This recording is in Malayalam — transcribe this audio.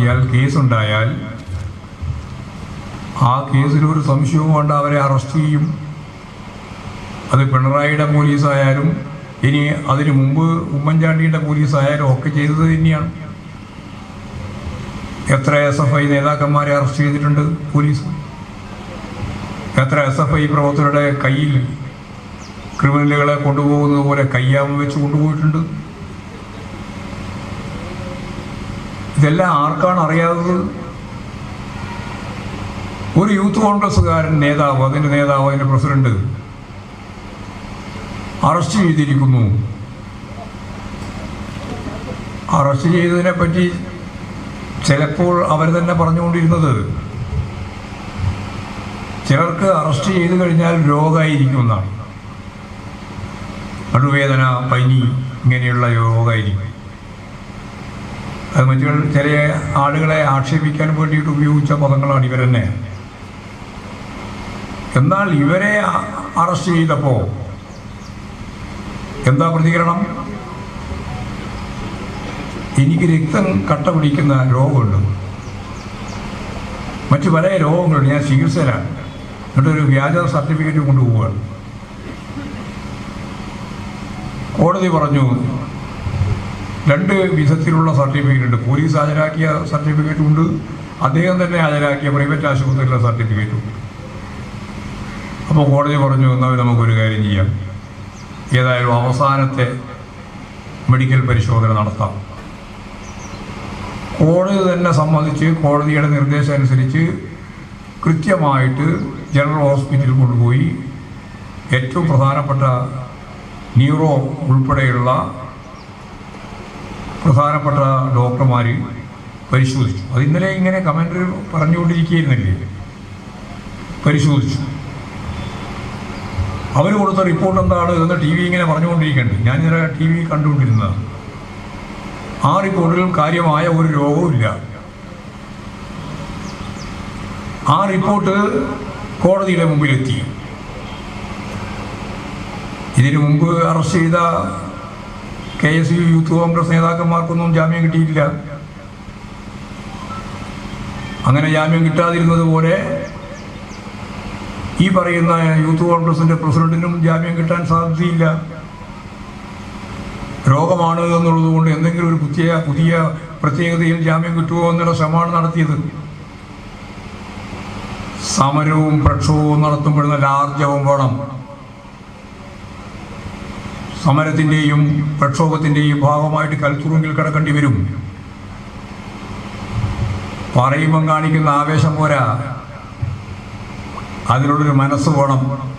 ഇയാൾ കേസുണ്ടായാൽ ആ കേസിലൊരു സംശയവും കൊണ്ട് അവരെ അറസ്റ്റ് ചെയ്യും. അത് പിണറായിയുടെ പോലീസായാലും ഇനി അതിനു മുമ്പ് ഉമ്മൻചാണ്ടിയുടെ പോലീസായാലും ഒക്കെ ചെയ്തത് തന്നെയാണ്. എത്ര എസ് എഫ് ഐ നേതാക്കന്മാരെ അറസ്റ്റ് ചെയ്തിട്ടുണ്ട് പോലീസ്? എത്ര എസ് എഫ് ഐ പ്രവർത്തകരുടെ കയ്യിൽ ക്രിമിനലുകളെ കൊണ്ടുപോകുന്നത് പോലെ കയ്യാമ വെച്ച് കൊണ്ടുപോയിട്ടുണ്ട്? ഇതെല്ലാം ആർക്കാണ് അറിയാത്തത്? ഒരു യൂത്ത് കോൺഗ്രസ്സുകാരൻ നേതാവ് അതിന്റെ നേതാവ് അതിന്റെ പ്രസിഡന്റ് അറസ്റ്റ് ചെയ്തിരിക്കുന്നു. അറസ്റ്റ് ചെയ്തതിനെ പറ്റി ചിലപ്പോൾ അവർ തന്നെ പറഞ്ഞുകൊണ്ടിരുന്നത് ചിലർക്ക് അറസ്റ്റ് ചെയ്തു കഴിഞ്ഞാൽ രോഗമായിരിക്കും എന്നാണ്. നടുവേദന പനി ഇങ്ങനെയുള്ള രോഗമായിരിക്കും മറ്റു ചില ആളുകളെ ആക്ഷേപിക്കാൻ വേണ്ടിയിട്ട് ഉപയോഗിച്ച പദങ്ങളാണ് ഇവരെന്നെ. എന്നാൽ ഇവരെ അറസ്റ്റ് ചെയ്തപ്പോൾ എന്താ പ്രതികരണം? എനിക്ക് രക്തം കട്ട പിടിക്കുന്ന രോഗമുണ്ട്. മറ്റു പല രോഗങ്ങളുണ്ട്. ഞാൻ ചികിത്സയിലാണ്. എന്നിട്ടൊരു വ്യാജ സർട്ടിഫിക്കറ്റ് കൊണ്ടുപോവുകയാണ്. കോടതി പറഞ്ഞു രണ്ട് വിധത്തിലുള്ള സർട്ടിഫിക്കറ്റ് ഉണ്ട്. പോലീസ് ഹാജരാക്കിയ സർട്ടിഫിക്കറ്റും ഉണ്ട്. അദ്ദേഹം തന്നെ ഹാജരാക്കിയ പ്രൈവറ്റ് ആശുപത്രിയിലെ സർട്ടിഫിക്കറ്റും ഉണ്ട്. അപ്പോൾ കോടതി പറഞ്ഞു എന്നാൽ നമുക്കൊരു കാര്യം ചെയ്യാം. ഏതായാലും അവസാനത്തെ മെഡിക്കൽ പരിശോധന നടത്താം. കോടതി തന്നെ സമ്മതിച്ച് കോടതിയുടെ നിർദ്ദേശം അനുസരിച്ച് കൃത്യമായിട്ട് ജനറൽ ഹോസ്പിറ്റലിൽ കൊണ്ടുപോയി ഏറ്റവും പ്രധാനപ്പെട്ട ന്യൂറോ ഉൾപ്പെടെയുള്ള പ്രധാനപ്പെട്ട ഡോക്ടർമാർ പരിശോധിച്ചു. അത് ഇന്നലെ ഇങ്ങനെ കമന്റ് പറഞ്ഞുകൊണ്ടിരിക്കുകയായിരുന്നില്ലേ? പരിശോധിച്ചു. അവർ കൊടുത്ത റിപ്പോർട്ട് എന്താണ് എന്ന് ടി വി ഇങ്ങനെ പറഞ്ഞുകൊണ്ടിരിക്കുന്നുണ്ട്. ഞാൻ ഇന്നലെ ടി വി കണ്ടുകൊണ്ടിരുന്നതാണ്. ആ റിപ്പോർട്ടിൽ കാര്യമായ ഒരു രോഗവുമില്ല ആ റിപ്പോർട്ട് കോടതിയുടെ മുമ്പിലെത്തി. ഇതിനു മുമ്പ് അറസ്റ്റ് ചെയ്ത K S U youth Congress നേതാക്കന്മാർക്കൊന്നും ജാമ്യം കിട്ടിയിട്ടില്ല. അങ്ങനെ ജാമ്യം കിട്ടാതിരുന്നത് പോലെ ഈ പറയുന്ന യൂത്ത് കോൺഗ്രസിന്റെ പ്രസിഡന്റിനും ജാമ്യം കിട്ടാൻ സാധ്യതയില്ല. രോഗമാണ് എന്നുള്ളത് കൊണ്ട് എന്തെങ്കിലും ഒരു പുതിയ പുതിയ പ്രത്യേകതയിൽ ജാമ്യം കിട്ടുമോ എന്നുള്ള ശ്രമമാണ് നടത്തിയത്. സമരവും പ്രക്ഷോഭവും നടത്തുമ്പോഴുന്ന ലാർജവും വേണം സമരത്തിന്റെയും പ്രക്ഷോഭത്തിന്റെയും ഭാഗമായിട്ട് കൽത്തുറുങ്കിൽ കിടക്കേണ്ടി വരും. പറയുമ്പം കാണിക്കുന്ന ആവേശം പോരാ. അതിനുള്ളൊരു മനസ്സ് വേണം.